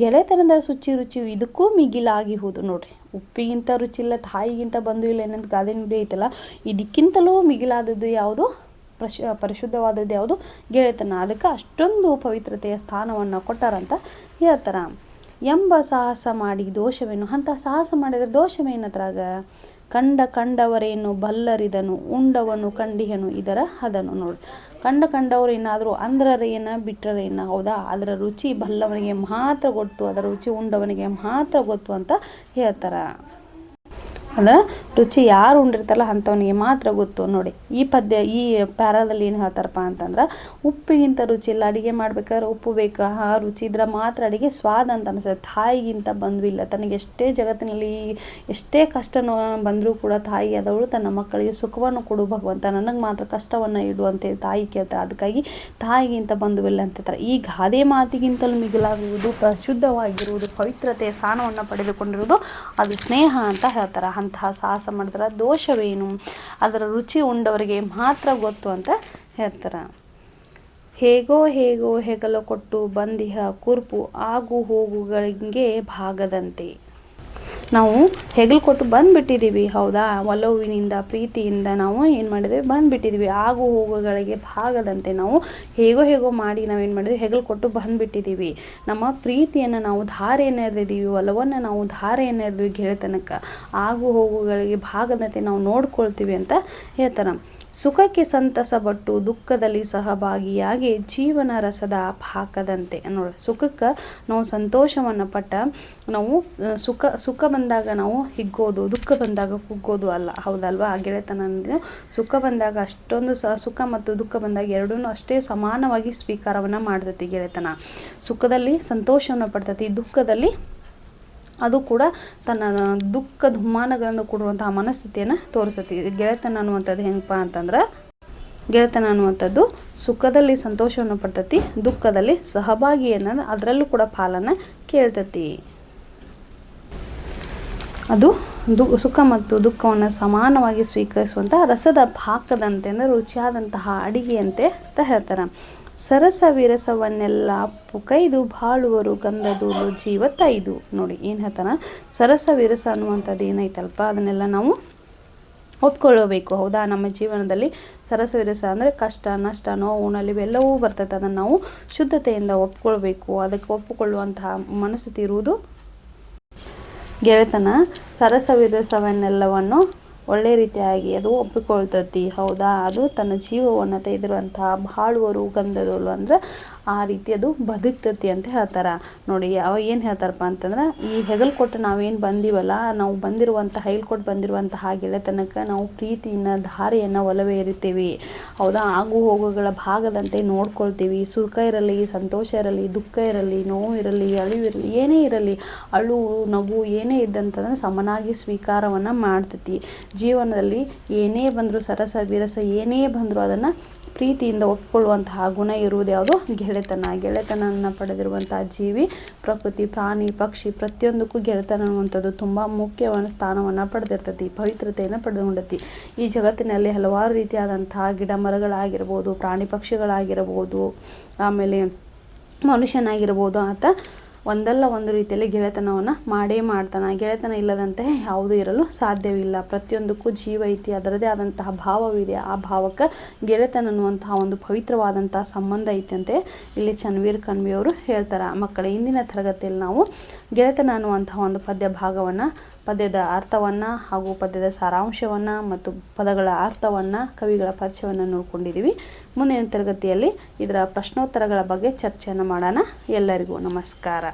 ಗೆಳೆತನದ ಶುಚಿ ರುಚಿ ಇದಕ್ಕೂ ಮಿಗಿಲಾಗಿಹುದು ನೋಡ್ರಿ. ಉಪ್ಪಿಗಿಂತ ರುಚಿ ಇಲ್ಲ ತಾಯಿಗಿಂತ ಬಂಧು ಇಲ್ಲ ಏನಂತ ಗಾದೆ ನುಡಿ ಐತಲ್ಲ, ಇದಕ್ಕಿಂತಲೂ ಮಿಗಿಲಾದದ್ದು ಯಾವುದು? ಪ್ರಶು, ಪರಿಶುದ್ಧವಾದದ್ದು ಯಾವುದು? ಗೆಳೆತನ. ಅದಕ್ಕೆ ಅಷ್ಟೊಂದು ಪವಿತ್ರತೆಯ ಸ್ಥಾನವನ್ನು ಕೊಟ್ಟಾರಂತ ಹೇಳ್ತಾರೆ. ಎಂಬ ಸಾಹಸ ಮಾಡಿ ದೋಷವೇನು? ಅಂತ ಸಾಹಸ ಮಾಡಿದರೆ ದೋಷವೇನದ್ರಾಗ ಕಂಡ ಕಂಡವರೇನು ಬಲ್ಲರಿದನು, ಉಂಡವನು ಕಂಡಿಹನು, ಇದರ ಅದನ್ನು ನೋಡಿ. ಕಂಡ ಕಂಡವರು ಏನಾದರೂ ಅಂದ್ರರೇನ ಬಿಟ್ಟರೇನ ಹೌದಾ? ಅದರ ರುಚಿ ಬಲ್ಲವನಿಗೆ ಮಾತ್ರ ಗೊತ್ತು, ಅದರ ರುಚಿ ಉಂಡವನಿಗೆ ಮಾತ್ರ ಗೊತ್ತು ಅಂತ ಹೇಳ್ತಾರೆ. ಅಂದ್ರೆ ರುಚಿ ಯಾರು ಉಂಡಿರ್ತಾರಲ್ಲ ಅಂಥವನಿಗೆ ಮಾತ್ರ ಗೊತ್ತು. ನೋಡಿ, ಈ ಪದ್ಯ, ಈ ಪ್ಯಾರಾದಲ್ಲಿ ಏನು ಹೇಳ್ತಾರಪ್ಪ ಅಂತಂದ್ರೆ, ಉಪ್ಪಿಗಿಂತ ರುಚಿ ಇಲ್ಲ, ಅಡುಗೆ ಮಾಡ್ಬೇಕಾದ್ರೆ ಉಪ್ಪು ಬೇಕು, ಆ ರುಚಿ ಇದ್ರೆ ಮಾತ್ರ ಅಡುಗೆ ಸ್ವಾದ ಅಂತ ಅನಿಸುತ್ತೆ. ತಾಯಿಗಿಂತ ಬಂದ್ವಿಲ್ಲ ತನಗೆ ಎಷ್ಟೇ ಜಗತ್ತಿನಲ್ಲಿ ಎಷ್ಟೇ ಕಷ್ಟ ಬಂದರೂ ಕೂಡ ತಾಯಿ ಆದವಳು ತನ್ನ ಮಕ್ಕಳಿಗೆ ಸುಖವನ್ನು ಕೊಡು ಭಗವಂತ, ನನಗೆ ಮಾತ್ರ ಕಷ್ಟವನ್ನು ಇಡು ಅಂತೇಳಿ ತಾಯಿ ಕೇಳ್ತಾರೆ. ಅದಕ್ಕಾಗಿ ತಾಯಿಗಿಂತ ಬಂದವಿಲ್ಲ ಅಂತ ಹೇಳ್ತಾರೆ. ಈ ಗಾದೆ ಮಾತಿಗಿಂತಲೂ ಮಿಗಿಲಾಗುವುದು ಪ್ರಶುದ್ಧವಾಗಿರುವುದು ಪವಿತ್ರತೆಯ ಸ್ಥಾನವನ್ನು ಪಡೆದುಕೊಂಡಿರುವುದು ಅದು ಸ್ನೇಹ ಅಂತ ಹೇಳ್ತಾರೆ. ಅಂತಹ ಸಾಹಸ ಮಾಡಿದ್ರೆ ದೋಷವೇನು? ಅದರ ರುಚಿ ಉಂಡವರಿಗೆ ಮಾತ್ರ ಗೊತ್ತು ಅಂತ ಹೇಳ್ತಾರೆ. ಹೇಗೋ ಹೇಗೋ ಹೆಗಲ ಕೊಟ್ಟು ಬಂದಿಹ ಕುರ್ಪು ಆಗು ಹೋಗುಗಳಿಗೆ ಭಾಗದಂತೆ. ನಾವು ಹೆಗಲು ಕೊಟ್ಟು ಬಂದುಬಿಟ್ಟಿದ್ದೀವಿ ಹೌದಾ? ಒಲವಿನಿಂದ, ಪ್ರೀತಿಯಿಂದ ನಾವು ಏನು ಮಾಡಿದ್ವಿ? ಬಂದುಬಿಟ್ಟಿದ್ದೀವಿ ಆಗು ಹೋಗುಗಳಿಗೆ ಭಾಗದಂತೆ ನಾವು ಹೇಗೋ ಹೇಗೋ ಮಾಡಿ ನಾವೇನು ಮಾಡಿದ್ವಿ? ಹೆಗಲು ಕೊಟ್ಟು ಬಂದುಬಿಟ್ಟಿದ್ದೀವಿ ನಮ್ಮ ಪ್ರೀತಿಯನ್ನು ನಾವು ಧಾರೆಯನ್ನು ಎರೆದಿದ್ದೀವಿ ಒಲವನ್ನು ನಾವು ಧಾರೆಯನ್ನು ಎರೆದ್ವಿ ಗೆಳೆತನಕ್ಕೆ. ಆಗು ಹೋಗುಗಳಿಗೆ ಭಾಗದಂತೆ ನಾವು ನೋಡ್ಕೊಳ್ತೀವಿ ಅಂತ ಹೇಳ್ತಾರೆ. ಸುಖಕ್ಕೆ ಸಂತಸ ಪಟ್ಟು ದುಃಖದಲ್ಲಿ ಸಹಭಾಗಿಯಾಗಿ ಜೀವನ ರಸದ ಹಾಕದಂತೆ ನೋಡಿ. ಸುಖಕ್ಕೆ ನಾವು ಸಂತೋಷವನ್ನು ಪಟ್ಟ ನಾವು ಸುಖ ಸುಖ ಬಂದಾಗ ನಾವು ಹಿಗ್ಗೋದು, ದುಃಖ ಬಂದಾಗ ಕುಗ್ಗೋದು ಅಲ್ಲ. ಹೌದಲ್ವಾ? ಗೆಳೆತನ ಸುಖ ಬಂದಾಗ ಅಷ್ಟೊಂದು ಸ, ಸುಖ ಮತ್ತು ದುಃಖ ಬಂದಾಗ ಎರಡೂ ಅಷ್ಟೇ ಸಮಾನವಾಗಿ ಸ್ವೀಕಾರವನ್ನು ಮಾಡ್ತೈತಿ ಗೆಳೆತನ. ಸುಖದಲ್ಲಿ ಸಂತೋಷವನ್ನು ಪಡ್ತೈತಿ, ದುಃಖದಲ್ಲಿ ಅದು ಕೂಡ ತನ್ನ ದುಃಖ ದುಮ್ಮಾನಗಳನ್ನು ಕೊಡುವಂತಹ ಮನಸ್ಥಿತಿಯನ್ನು ತೋರಿಸುತ್ತೆ. ಗೆಳೆತನ ಅನ್ನುವಂಥದ್ದು ಹೆಂಗಪ್ಪ ಅಂತಂದ್ರೆ, ಗೆಳೆತನ ಅನ್ನುವಂಥದ್ದು ಸುಖದಲ್ಲಿ ಸಂತೋಷವನ್ನು ಪಡ್ತತಿ, ದುಃಖದಲ್ಲಿ ಸಹಭಾಗಿಯನ್ನು ಅದರಲ್ಲೂ ಕೂಡ ಪಾಲನ್ನು ಕೇಳ್ತತಿ. ಅದು ದು, ಸುಖ ಮತ್ತು ದುಃಖವನ್ನು ಸಮಾನವಾಗಿ ಸ್ವೀಕರಿಸುವಂಥ ರಸದ ಪಾಕದಂತೆ ಅಂದರೆ ರುಚಿಯಾದಂತಹ ಅಡಿಗೆಯಂತೆ ಅಂತ ಹೇಳ್ತಾರೆ. ಸರಸ ವಿರಸವನ್ನೆಲ್ಲ ಪುಕೈದು ಬಾಳುವರು ಗಂಧದೂಲು ಜೀವ ತೈದು ನೋಡಿ, ಏನು ಹೇಳ್ತಾನ? ಸರಸ ವಿರಸ ಅನ್ನುವಂಥದ್ದು ಏನೈತಲ್ಪ? ಅದನ್ನೆಲ್ಲ ನಾವು ಒಪ್ಕೊಳ್ಳಬೇಕು. ಹೌದಾ? ನಮ್ಮ ಜೀವನದಲ್ಲಿ ಸರಸ ವಿರಸ ಅಂದರೆ ಕಷ್ಟ, ನಷ್ಟ, ನೋವು ನಲಿವು ಎಲ್ಲವೂ ಬರ್ತೈತೆ. ಅದನ್ನು ನಾವು ಶುದ್ಧತೆಯಿಂದ ಒಪ್ಕೊಳ್ಬೇಕು. ಅದಕ್ಕೆ ಒಪ್ಪಿಕೊಳ್ಳುವಂತಹ ಮನಸ್ಥಿತಿ ಇರುವುದು ಗೆಳೆತನ. ಸರಸ ವಿರಸವನ್ನೆಲ್ಲವನ್ನು ಒಳ್ಳೆ ರೀತಿಯಾಗಿ ಅದು ಒಪ್ಪಿಕೊಳ್ತತಿ. ಹೌದಾ? ಅದು ತನ್ನ ಜೀವವನ್ನು ತೆಗೆದಿರುವಂತಹ ಬಾಳುವರು ಗಂಧದೋಲು ಅಂದ್ರೆ ಆ ರೀತಿ ಅದು ಬದುಕ್ತತಿ ಅಂತ ಹೇಳ್ತಾರೆ. ನೋಡಿ, ಅವ ಏನು ಹೇಳ್ತಾರಪ್ಪ ಅಂತಂದ್ರೆ, ಈ ಹೆಗಲು ಕೊಟ್ಟು ನಾವೇನು ಬಂದೀವಲ್ಲ, ನಾವು ಬಂದಿರುವಂತಹ ಕೊಟ್ಟು ಬಂದಿರುವಂತಹ ಗೆಳೆತನಕ್ಕೆ ನಾವು ಪ್ರೀತಿಯನ್ನು, ಧಾರೆಯನ್ನು ಒಲವೇ ಇರುತ್ತೇವೆ ಹೌದಾ? ಆಗು ಹೋಗುಗಳ ಭಾಗದಂತೆ ನೋಡ್ಕೊಳ್ತೀವಿ. ಸುಖ ಇರಲಿ, ಸಂತೋಷ ಇರಲಿ, ದುಃಖ ಇರಲಿ, ನೋವು ಇರಲಿ ಅಳಿವಿರಲಿ ಏನೇ ಇರಲಿ, ಅಳು, ನಗು ಏನೇ ಇದ್ದಂತಂದ್ರೆ ಸಮನಾಗಿ ಸ್ವೀಕಾರವನ್ನು ಮಾಡ್ತೈತಿ. ಜೀವನದಲ್ಲಿ ಏನೇ ಬಂದರೂ ಸರಸ ವಿರಸ ಏನೇ ಬಂದರೂ ಅದನ್ನು ಪ್ರೀತಿಯಿಂದ ಒಪ್ಪಿಕೊಳ್ಳುವಂತಹ ಗುಣ ಇರುವುದು ಯಾವುದು? ಗೆಳೆತನ. ಗೆಳೆತನವನ್ನು ಪಡೆದಿರುವಂತಹ ಜೀವಿ, ಪ್ರಕೃತಿ, ಪ್ರಾಣಿ, ಪಕ್ಷಿ ಪ್ರತಿಯೊಂದಕ್ಕೂ ಗೆಳೆತನ ಅನ್ನುವಂಥದ್ದು ತುಂಬ ಮುಖ್ಯವಾದ ಸ್ಥಾನವನ್ನು ಪಡೆದಿರ್ತತಿ, ಪವಿತ್ರತೆಯನ್ನು ಪಡೆದುಕೊಂಡತಿ. ಈ ಜಗತ್ತಿನಲ್ಲಿ ಹಲವಾರು ರೀತಿಯಾದಂತಹ ಗಿಡ ಮರಗಳಾಗಿರ್ಬೋದು ಪ್ರಾಣಿ ಪಕ್ಷಿಗಳಾಗಿರ್ಬೋದು, ಆಮೇಲೆ ಮನುಷ್ಯನಾಗಿರ್ಬೋದು ಆತ ಒಂದಲ್ಲ ಒಂದು ರೀತಿಯಲ್ಲಿ ಗೆಳೆತನವನ್ನು ಮಾಡೇ ಮಾಡ್ತಾನೆ. ಗೆಳೆತನ ಇಲ್ಲದಂತೆ ಯಾವುದೂ ಇರಲು ಸಾಧ್ಯವಿಲ್ಲ. ಪ್ರತಿಯೊಂದಕ್ಕೂ ಜೀವ ಐತಿ ಅದರದೇ ಆದಂತಹ ಭಾವವಿದೆ. ಆ ಭಾವಕ್ಕೆ ಗೆಳೆತನ ಅನ್ನುವಂತಹ ಒಂದು ಪವಿತ್ರವಾದಂತಹ ಸಂಬಂಧ ಐತೆ ಇಲ್ಲಿ ಚನ್ವೀರ್ ಕಣ್ವಿ ಅವರು ಹೇಳ್ತಾರೆ. ಮಕ್ಕಳ, ಇಂದಿನ ತರಗತಿಯಲ್ಲಿ ನಾವು ಗೆಳೆತನ ಅನ್ನುವಂತಹ ಒಂದು ಪದ್ಯ ಭಾಗವನ್ನು ಪದ್ಯದ ಅರ್ಥವನ್ನು ಹಾಗೂ ಪದ್ಯದ ಸಾರಾಂಶವನ್ನು ಮತ್ತು ಪದಗಳ ಅರ್ಥವನ್ನು, ಕವಿಗಳ ಪರಿಚಯವನ್ನು ನೋಡ್ಕೊಂಡಿದ್ದೀವಿ ಮುಂದಿನ ತರಗತಿಯಲ್ಲಿ ಇದರ ಪ್ರಶ್ನೋತ್ತರಗಳ ಬಗ್ಗೆ ಚರ್ಚೆಯನ್ನು ಮಾಡೋಣ. ಎಲ್ಲರಿಗೂ ನಮಸ್ಕಾರ.